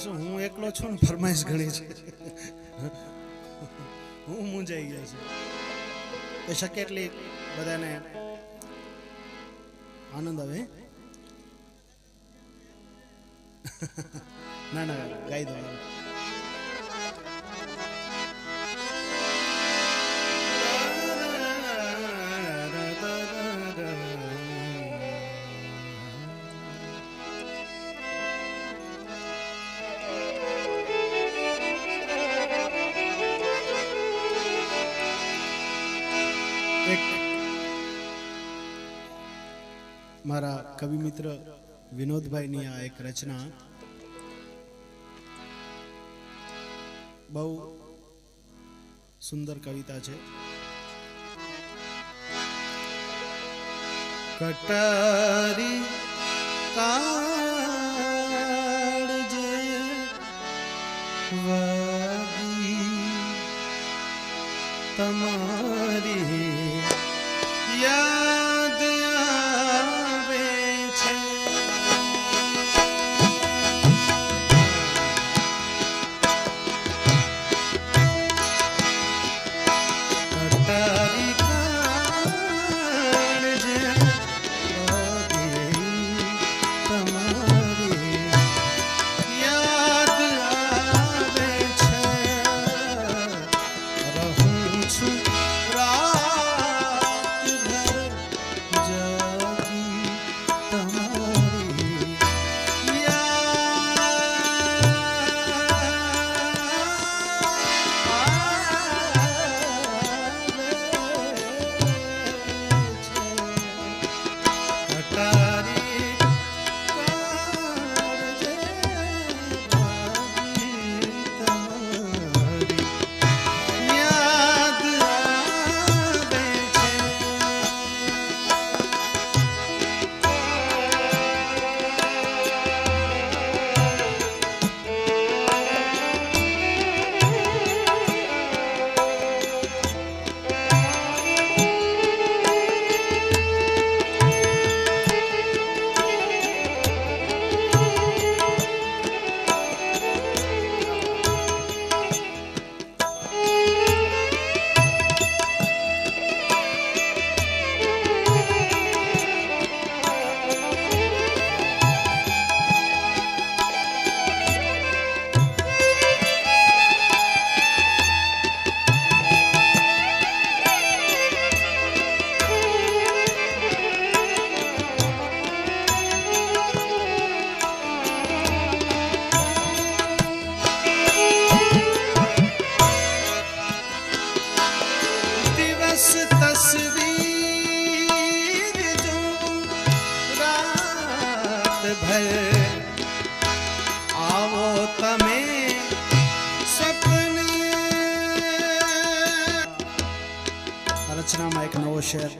શું હું એકલો છું ને ફરમાઈશ ઘણી છે. હું મૂંઝાઈ ગયો છું. તો શક્ય એટલી બધાને આનંદ આવે? ના ના, ગાઈ દો. એક મારા કવિ મિત્ર વિનોદભાઈની આ એક રચના. બહુ સુંદર કવિતા છે. કટારી કાળજે તમારી યાદ ભર આવો તમે રચનામાં એક નવો શેર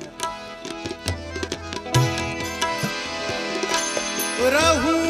રહું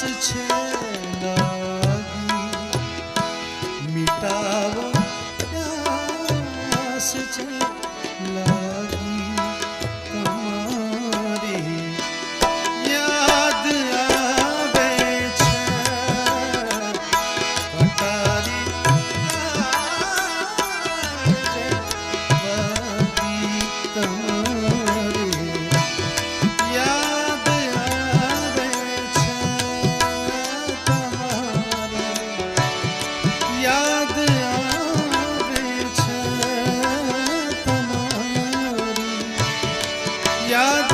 之前 યાદ